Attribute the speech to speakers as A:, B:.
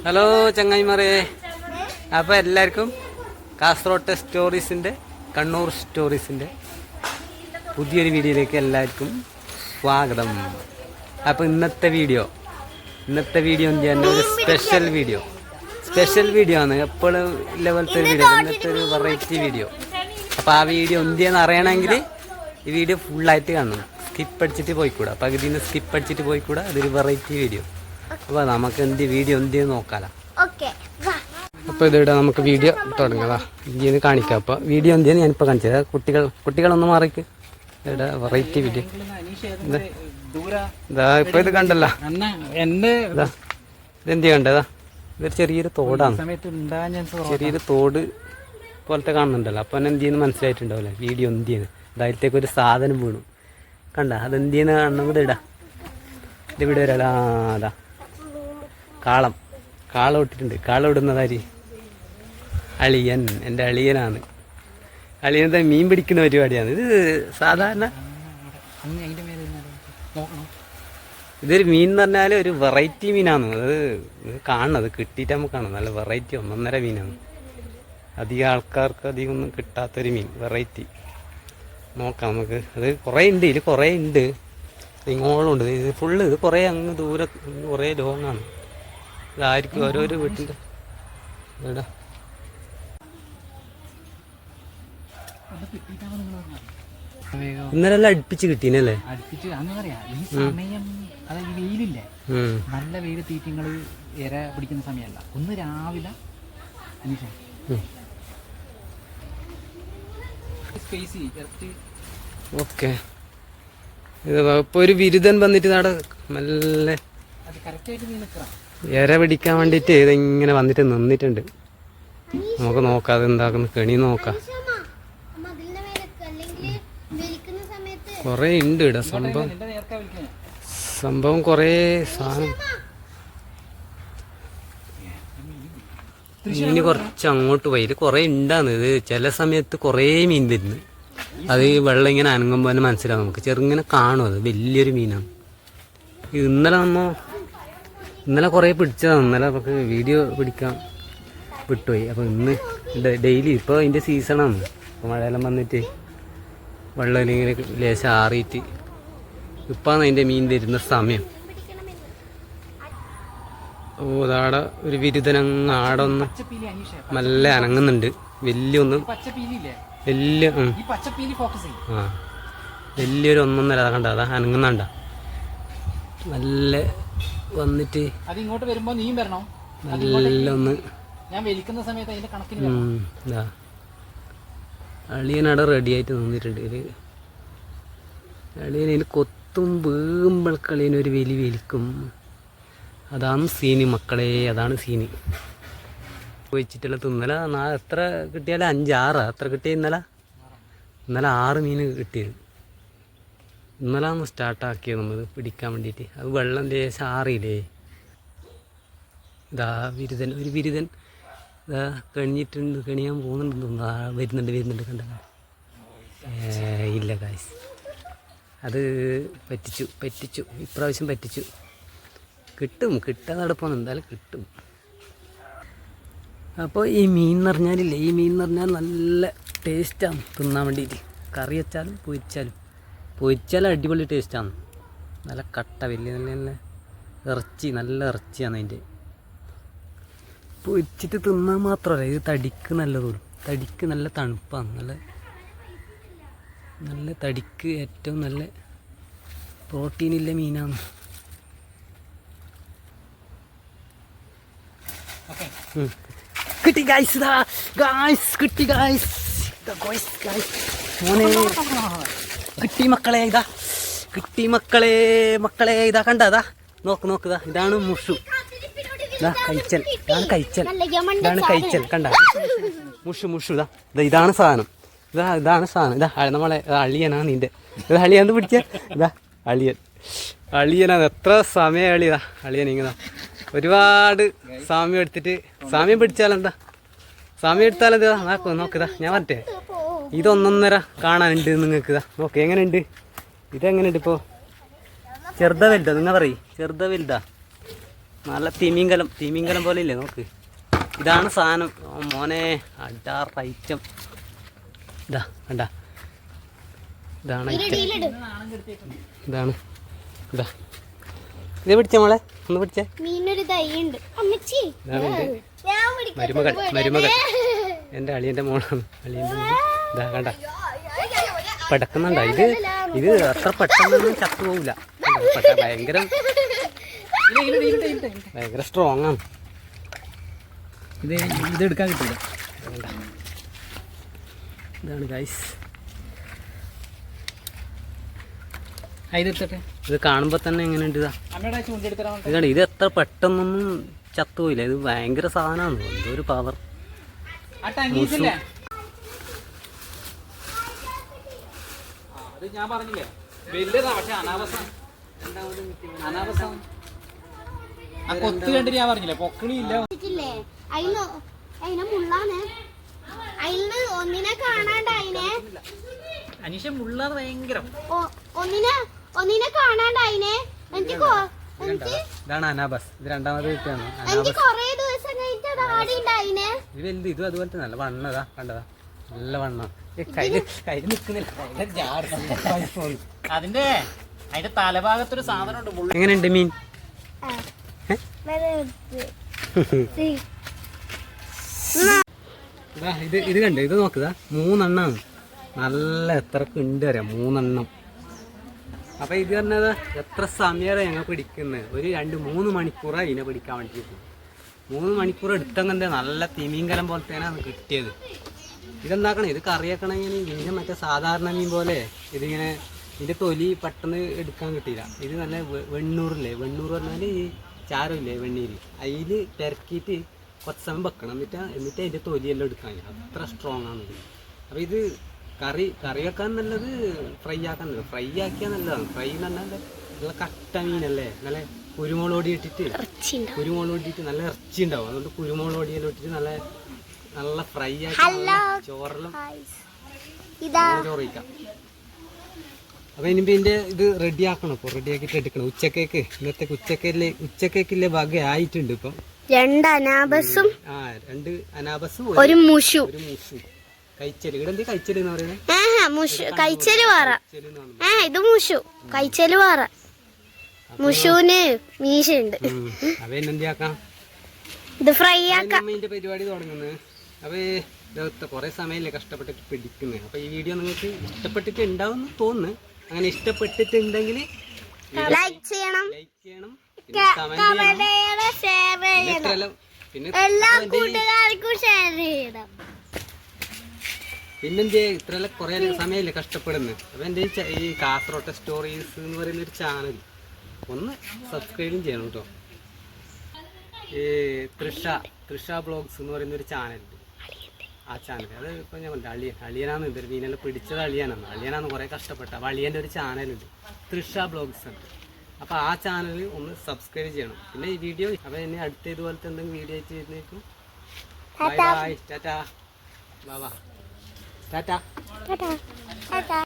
A: Hello ചങ്ങായിമാരെ. അപ്പോൾ എല്ലാവർക്കും കാസർഗോട്ടെ സ്റ്റോറീസിന്റെ കണ്ണൂർ സ്റ്റോറീസിന്റെ പുതിയൊരു വീഡിയോയിലേക്ക് എല്ലാവർക്കും സ്വാഗതം. അപ്പോൾ ഇന്നത്തെ വീഡിയോ ഇന്നത്തെ വീഡിയോ എന്ത് ചെയ്യാൻ ഒരു സ്പെഷ്യൽ വീഡിയോ. സ്പെഷ്യൽ വീഡിയോ ആണ്. എപ്പോഴും ലെവലത്തെ ഒരു വീഡിയോ ഇന്നത്തെ ഒരു വെറൈറ്റി വീഡിയോ. അപ്പോൾ ആ വീഡിയോ എന്ത് ചെയ്യാന്ന് അറിയണമെങ്കിൽ ഈ വീഡിയോ ഫുള്ളായിട്ട് കാണണം. സ്കിപ്പ് അടിച്ചിട്ട് പോയിക്കൂടാ. പകുതിയിൽ നിന്ന് സ്കിപ്പ് അടിച്ചിട്ട് പോയിക്കൂടാ. അതൊരു വെറൈറ്റി വീഡിയോ. അപ്പോൾ നമുക്ക് എന്ത് വീഡിയോ എന്ത് നോക്കാലോ അപ്പോൾ ഇതിവിടെ നമുക്ക് വീഡിയോ തുടങ്ങതാ ഇന്ത്യയിൽ കാണിക്കാം. അപ്പോൾ വീഡിയോ എന്ത് ഞാൻ ഞാനിപ്പോൾ കാണിച്ചത് കുട്ടികൾ കുട്ടികളൊന്ന് മാറിക്ക്. ഇവിടെ വെറൈറ്റി വീഡിയോ ഇതാ ഇപ്പൊ ഇത് കണ്ടല്ല. ഇതാ ഇതെന്ത് കണ്ടതാ ഇതൊരു ചെറിയൊരു തോടാണ്. ചെറിയൊരു തോട് പോലത്തെ കാണുന്നുണ്ടല്ലോ. അപ്പൊ എന്നെ എന്ത് ചെയ്യുന്നു മനസ്സിലായിട്ടുണ്ടാവില്ലേ? വീഡിയോ എന്ത് ചെയ്യുന്നു? ഇതായിട്ടേക്ക് ഒരു സാധനം വീണു. കണ്ട അതെന്ത് ചെയ്യുന്ന? കാണണം കൂടെ ഇടാ. ഇത് ഇവിടെ ഒരാളാ അതാ കാളം. കാളം ഇട്ടിട്ടുണ്ട്. കാളം ഇടുന്നതാരി അളിയൻ. എന്റെ അളിയനാണ്. അളിയനത്തെ മീൻ പിടിക്കുന്ന പരിപാടിയാണ്. ഇത് സാധാരണ ഇതൊരു മീൻ എന്ന് പറഞ്ഞാൽ ഒരു വെറൈറ്റി മീനാണ്. അത് കാണുന്നത് കിട്ടിയിട്ട് നമുക്ക് കാണാം. നല്ല വെറൈറ്റി ഒന്നൊന്നര മീനാണ്. അധികം ആൾക്കാർക്ക് അധികം ഒന്നും കിട്ടാത്തൊരു മീൻ. വെറൈറ്റി നോക്കാം നമുക്ക്. അത് കുറേ ഉണ്ട്. ഇതിൽ കുറേ ഉണ്ട്. ഇങ്ങോളം ഉണ്ട് ഇത് ഫുള്ള് ഇത് കുറേ അങ്ങ് ദൂരെ കുറേ ലോങ്ങാണ്. ഇതായിരിക്കും ഓരോരോ വീട്ടിന്റെ എടാ ഇന്നലെ അടുപ്പിച്ച് കിട്ടീനല്ലേ?
B: അടുപ്പിച്ച് അങ്ങനെ പറയാ ഈ സമയം അതായത് വെയിലില്ലേ. നല്ല വെയിൽ തീറ്റിങ്ങൾ ഇര പിടിക്കുന്ന സമയമല്ല ഒന്ന് രാവിലെ
A: ഓക്കെ. ഇത് ഇപ്പോൾ ഒരു ബിരുദൻ വന്നിട്ട് നാടെ
B: നല്ല കറക്റ്റായിട്ട് നീ നിൽക്കണം
A: ഇര പിടിക്കാൻ വേണ്ടിയിട്ട് ഇതിങ്ങനെ വന്നിട്ട് നിന്നിട്ടുണ്ട്. നമുക്ക് നോക്കാം അതെന്താക്കുന്നു കെണി നോക്കാം. കൊറേ ഉണ്ട് ഇട സംഭവം. സംഭവം കുറേ സാധനം. മീന് കുറച്ച് അങ്ങോട്ട് പോയി. ഇത് കുറേ ഉണ്ടാന്ന്. ഇത് ചില സമയത്ത് കുറേ മീൻ വരുന്നു. അത് വെള്ളം ഇങ്ങനെ അനങ്ങുമ്പോൾ തന്നെ മനസ്സിലാവും. നമുക്ക് ചെറുങ്ങനെ കാണും അത്. വലിയൊരു മീനാണ്. ഇന്നലെ നമ്മ ഇന്നലെ കുറേ പിടിച്ചതാണ് ഇന്നലെ നമുക്ക് വീഡിയോ പിടിക്കാൻ വിട്ടുപോയി. അപ്പോൾ ഇന്ന് ഡെയിലി ഇപ്പോൾ അതിന്റെ സീസണാണ് ഇപ്പോൾ മഴയെല്ലാം വന്നിട്ട് വെള്ളം ഇങ്ങനെ ലേശം ആറിയിട്ട് ഇപ്പാണ് അതിന്റെ മീൻ വരുന്ന സമയം. ഓ അതാടെ ഒരു വിരുദ്ധനങ്ങ് ആടെ ഒന്ന് നല്ല അനങ്ങുന്നുണ്ട്. വലിയൊന്ന് വലിയ ആ. വലിയൊരു ഒന്നൊന്നര അതാ കണ്ട? അതാ അനങ്ങുന്നണ്ട. നല്ല വന്നിട്ട്
B: അത് ഇങ്ങോട്ട് വരുമ്പോ നീയും വരണം?
A: നല്ല ഒന്ന്.
B: ഞാൻ വലിക്കുന്ന സമയത്ത് അതിന്റെ കണക്കിന്
A: അളിയനവിടെ റെഡി ആയിട്ട് നിന്നിട്ടുണ്ട്. ഒരു അളിയൻ ഇതിൽ കൊത്തും വീമ്പൾക്ക് അളിയൻ ഒരു വലി വലിക്കും. അതാണ് സീന് മക്കളെ അതാണ് സീന് വെച്ചിട്ടുള്ള തിന്നല. എത്ര കിട്ടിയാലും അഞ്ചാറാ എത്ര കിട്ടിയ ഇന്നലെ? ഇന്നലെ ആറ് മീൻ കിട്ടിയത്. ഇന്നലെ ഒന്ന് സ്റ്റാർട്ടാക്കിയത് നമ്മൾ പിടിക്കാൻ വേണ്ടിയിട്ട് അത് വെള്ളം ലേശം ആറിയില്ലേ ഇതാ ബിരുദൻ ഒരു ബിരുദൻ ഇതാ കണിഞ്ഞിട്ടുണ്ട് കണിയാൻ പോകുന്നുണ്ട് വരുന്നുണ്ട് വരുന്നുണ്ട് കണ്ട? ഇല്ല കാശ് അത് പറ്റിച്ചു പറ്റിച്ചു ഇപ്രാവശ്യം പറ്റിച്ചു. കിട്ടും കിട്ടാൻ നടപ്പാണ്. എന്തായാലും കിട്ടും. അപ്പോൾ ഈ മീൻ എന്ന് പറഞ്ഞാലില്ലേ ഈ മീൻ എന്ന് പറഞ്ഞാൽ നല്ല ടേസ്റ്റാണ് തിന്നാൻ വേണ്ടിയിട്ട് കറി വെച്ചാലും പൊരിച്ചാലും. പൊരിച്ചാലും അടിപൊളി ടേസ്റ്റാണ് നല്ല കട്ട വലിയ നല്ല നല്ല ഇറച്ചി നല്ല ഇറച്ചിയാണ് അതിന്റെ. പൊരിച്ചിട്ട് തിന്നാൻ മാത്രമല്ല ഇത് തടിക്ക് നല്ലതും തടിക്ക് നല്ല തണുപ്പാണ്. നല്ല നല്ല തടിക്ക് ഏറ്റവും നല്ല പ്രോട്ടീനില്ല മീനാണ്. കിട്ടി ഗായ്സ് ഗായ്സ് കിട്ടി ഗായ്സ് ഗായ്സ് മോനെ. കിട്ടി മക്കളെ ഇതാ. കിട്ടി മക്കളെ മക്കളെ ഇതാ കണ്ട നോക്ക് നോക്ക് ഇതാ. ഇതാണ് മുഷു. ഇതാ കഴിച്ചൽ. ഇതാണ് കഴിച്ചൽ. ഇതാണ് കഴിച്ചൽ. കണ്ട? മുഷു മുഷു ഇതാ. ഇതാ ഇതാണ് സാധനം. ഇതാ ഇതാണ് സാധനം. ഇതാ നമ്മളെ അളിയനാണ് നിന്റെ. ഇതാ അളിയാന്ന് പിടിച്ച? ഇതാ അളിയൻ. അളിയനാണ് എത്ര സമയ അളിയതാ അളിയൻ ഇങ്ങനെ ഒരുപാട് സാമ്യം എടുത്തിട്ട് സാമ്യം പിടിച്ചാലെന്താ? സാമ്യം എടുത്താലെന്താ? നോക്കൂ നോക്കിതാ ഞാൻ പറഞ്ഞേ ഇതൊന്നൊന്നര കാണാനുണ്ട് നിങ്ങൾക്ക് നോക്കി എങ്ങനെയുണ്ട്? ഇതെങ്ങനെയുണ്ട് ഇപ്പോൾ ചെറുതാ വലുതാ നിങ്ങൾ പറയും. ചെറുതാ വലുതാ. നല്ല തിമിങ്കലം തിമിങ്കലം പോലെ ഇല്ലേ നോക്ക്. ഇതാണ് സാധനം. മോനെ അടാ ഐറ്റം ഇതാ കണ്ട. ഇതാണ് ഇതാണ്. ഇതാ ഇത് പിടിച്ച മോളെ ഒന്ന് പിടിച്ചേ. മരുമകൾ. മരുമകൾ. എന്റെ അളിയന്റെ മോളാണ്. അളിയന്റെ മോൾ. ഇതാ കണ്ട. പെടക്കുന്നുണ്ടോ. ഇത് ഇത് അത്ര പെട്ടെന്നൊന്നും ചത്തുപോകില്ല പക്ഷെ ഭയങ്കര ഭയങ്കര സ്ട്രോങ് ആണ്.
B: ഇത് ഇത് എടുക്കാൻ കിട്ടില്ല.
A: ഇതാണ് ഗൈസ്
B: ഇത്
A: കാണുമ്പോ കാണുമ്പോൾ തന്നെ എങ്ങനെയുണ്ട് ഇതാ?
B: ഇതാണ്.
A: ഇത് എത്ര പെട്ടെന്നൊന്നും ചത്തുപോയില്ല ഇത് ഭയങ്കര സാധനമാണ്. എന്തോ ഒരു പവർ
B: ആ ടങ്ങീസില്ലേ അത് ഞാൻ പറഞ്ഞില്ലേ? വലുതാ പക്ഷെ അനാവസം അനാവസം ആ കൊത്ത് കണ്ടിട്ട് ഞാൻ പറഞ്ഞില്ലേ? പൊക്കിളി ഇല്ല.
C: ഇല്ലേ? അയിന് അയിനെ മുള്ളാണ്. അയിന് ഒന്നിനെ കാണാണ്ട്
B: അനീഷ മുള്ളാതെ ഭയങ്കരം
C: ഒ- ഒന്നിനെ ഒന്നിനെ കാണാണ്ട് എനിക്ക്
A: ഇതാണ് അനാബസ്. ഇത് രണ്ടാമത് കിട്ടിയാണ്.
C: എനിക്ക്
A: അനാബസ്.
C: കൊറേ ദിവസം കഴിഞ്ഞിട്ട് താടി ഉണ്ടായിനെ
A: ഇത് വലുത് ഇതും അതുപോലത്തെ നല്ല വണ്ണതാ കണ്ടതാ. നല്ല വണ്ണം.
B: അതിന്റെ അതിന്റെ തലഭാഗത്തൊരു സാധനം ഉണ്ട്
A: എങ്ങനെയുണ്ട് മീൻ? ഇത് ഇത് കണ്ടോ ഇത് നോക്കുക മൂന്നെണ്ണാണ്. നല്ല എത്രക്ക് ഉണ്ട് അറിയാം? മൂന്നെണ്ണം. അപ്പൊ ഇത് പറഞ്ഞത് എത്ര സമയമാണ് ഞങ്ങൾ പിടിക്കുന്നത് ഒരു രണ്ട് മൂന്ന് മണിക്കൂറാണ് ഇതിനെ പിടിക്കാൻ വേണ്ടിയിട്ട്. മൂന്ന് മണിക്കൂർ എടുത്തങ്ങനെ നല്ല തിമീങ്കലം പോലത്തേനാണ് കിട്ടിയത്. ഇതെന്താക്കണം? ഇത് കറിയാക്കണമെങ്കിൽ ഇതിന്റെ മറ്റേ സാധാരണ മീൻ പോലെ. ഇതിങ്ങനെ ഇതിന്റെ തൊലി പെട്ടെന്ന് എടുക്കാൻ കിട്ടിയില്ല. ഇത് നല്ല വെണ്ണൂറില്ലേ? വെണ്ണൂർ പറഞ്ഞാൽ ഈ ചാരമില്ലേ വെണ്ണീര്. അതിൽ തിരക്കിയിട്ട് കുറച്ച് സമയം വെക്കണം. എന്നിട്ട് എന്നിട്ട് അതിന്റെ തൊലിയെല്ലാം എടുക്കാൻ. അത്ര സ്ട്രോങ് ആണ് ഇത്. അപ്പോൾ ഇത് കറി കറി വെക്കാൻ നല്ലത് ഫ്രൈ ആക്കാൻ നല്ലത്. ഫ്രൈ ആക്കിയാൽ നല്ലതാണ്. ഫ്രൈ എന്ന് പറഞ്ഞാൽ നല്ല കട്ട മീനല്ലേ? നല്ല കുരുമുളക് പൊടി ഇട്ടിട്ട് കുരുമുളക് ഓടിയിട്ട് നല്ല ഇറച്ചി ഉണ്ടാവും അതുകൊണ്ട് കുരുമുളക് പൊടിയെല്ലാം ഇട്ടിട്ട് നല്ല നല്ല ഫ്രൈ ആക്കി ചോറിലും ചോറ് ഇനിയിപ്പോ ഇതിന്റെ ഇത് റെഡി ആക്കണം ഇപ്പൊ റെഡി ആക്കിയിട്ട് എടുക്കണം. ഉച്ചക്കേക്ക് ഇന്നത്തെ ഉച്ചക്കേക്കിലെ ഉച്ചക്കേക്കിലെ വക ആയിട്ടുണ്ട് ഇപ്പൊ.
C: രണ്ട് അനാബസും
A: ആ രണ്ട് അനാബസും
C: ഒരു മുഷു.
A: ഒരു മൂസും കഴിച്ചൽ ഇവിടെ എന്ത് കൈച്ചൽ എന്ന് പറയുന്നത്
C: മുഷു ഏ ഇത് മുഷു. മുഷുവിന് മീശയുണ്ട്. ഇത് ഫ്രൈ ആക്കാം.
A: പരിപാടി തുടങ്ങുന്നത് അപ്പൊ ഇതത്തെ കുറേ സമയമല്ലേ കഷ്ടപ്പെട്ടിട്ട് പിടിക്കുന്നത് അപ്പോൾ ഈ വീഡിയോ നിങ്ങൾക്ക് ഇഷ്ടപ്പെട്ടിട്ട് ഉണ്ടാവും തോന്നുന്നു. അങ്ങനെ ഇഷ്ടപ്പെട്ടിട്ടുണ്ടെങ്കിൽ
C: ലൈക്ക് ചെയ്യണം.
A: ലൈക്ക് ചെയ്യണം. പിന്നെ പിന്നെന്ത് ഇത്രയെല്ലാം കുറെ സമയമല്ലേ കഷ്ടപ്പെടുന്നത് അപ്പൊ എന്റെ ഈ ച- സ്റ്റോറീസ് എന്ന് പറയുന്ന ഒരു ചാനൽ ഒന്ന് സബ്സ്ക്രൈബും ചെയ്യണം കേട്ടോ ഈ തൃഷ തൃഷ ബ്ലോഗ്സ് എന്ന് പറയുന്ന ഒരു ചാനലുണ്ട് ആ ചാനൽ അത് ഇപ്പൊ ഞാൻ പറഞ്ഞു അളിയൻ. അളിയനാണ് ഇവർ മീനെല്ലാം പിടിച്ചത് അളിയനാണ്. അളിയനാണ് കുറെ കഷ്ടപ്പെട്ട അപ്പൊ അളിയന്റെ ഒരു ചാനലുണ്ട് തൃഷ ബ്ലോഗ്സ് ഉണ്ട് അപ്പൊ ആ ചാനൽ ഒന്ന് സബ്സ്ക്രൈബ് ചെയ്യണം. പിന്നെ ഈ വീഡിയോ അപ്പൊ ഇനി അടുത്ത ഇതുപോലത്തെ എന്തെങ്കിലും വീഡിയോ ആയിട്ട് വരുന്നേക്കും ബൈ ബൈ ടാറ്റാ. ബാബാ
C: ടാറ്റാ.